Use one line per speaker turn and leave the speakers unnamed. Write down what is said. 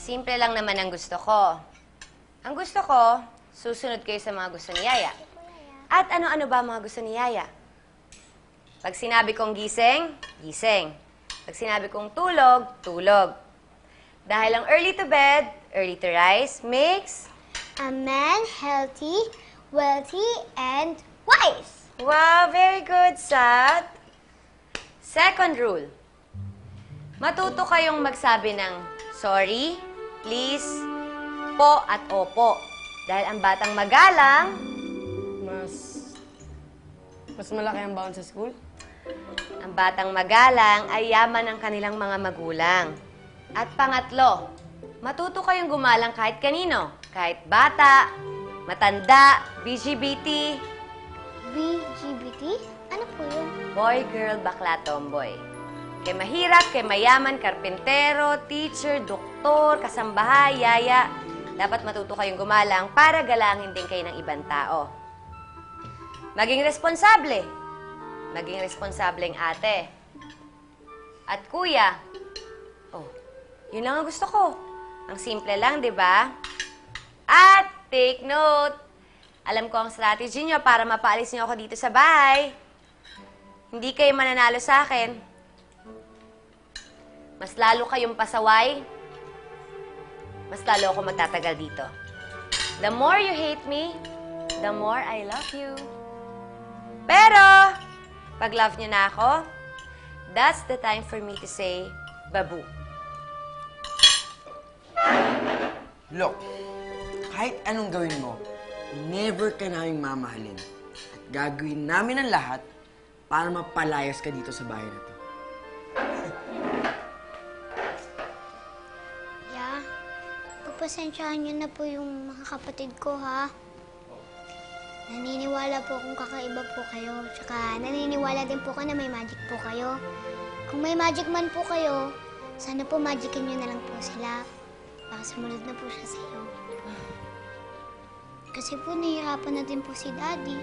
Simple lang naman ang gusto ko. Ang gusto ko, susunod kayo sa mga gusto ni Yaya. At ano-ano ba ang mga gusto ni Yaya? Pag sinabi kong gising, gising. Pag sinabi kong tulog, tulog. Dahil ang early to bed, early to rise, makes...
A man healthy, wealthy, and wise.
Wow, very good, Sat. Second rule. Matuto kayong magsabi ng sorry, please, po at opo. Dahil ang batang magalang,
Mas... Mas malaki ang baon sa school?
ang batang magalang ay yaman ng kanilang mga magulang. At pangatlo, matuto kayong gumalang kahit kanino. Kahit bata, matanda, BGBT,
BGBT? Ano po yun?
boy, girl, bakla, tomboy. Kay mahirap, kay mayaman, karpentero, teacher, doktor, kasambahay, yaya. Dapat matuto kayong gumalang para galangin din kayo ng ibang tao. Maging responsable. Maging responsableng ate. At kuya. Oh, yun lang ang gusto ko. Ang simple lang, di ba? At take note. Alam ko ang strategy niyo para mapaalis niyo ako dito sa bahay. Hindi kayo mananalo sa akin. Mas lalo kayong pasaway, mas lalo ako magtatagal dito. The more you hate me, the more I love you. Pero, pag love niyo na ako, that's the time for me to say, babu.
Look, kahit anong gawin mo, never ka naming mamahalin. At gagawin namin ang lahat para mapalayas ka dito sa bahay na to.
Pagpasensyahan niyo na po yung mga kapatid ko, ha? Naniniwala po akong kakaiba po kayo. Tsaka naniniwala din po ko na may magic po kayo. Kung may magic man po kayo, sana po magicin niyo na lang po sila. Baka sumunod na po siya sa iyo. Kasi po nahihirapan na din po si Daddy.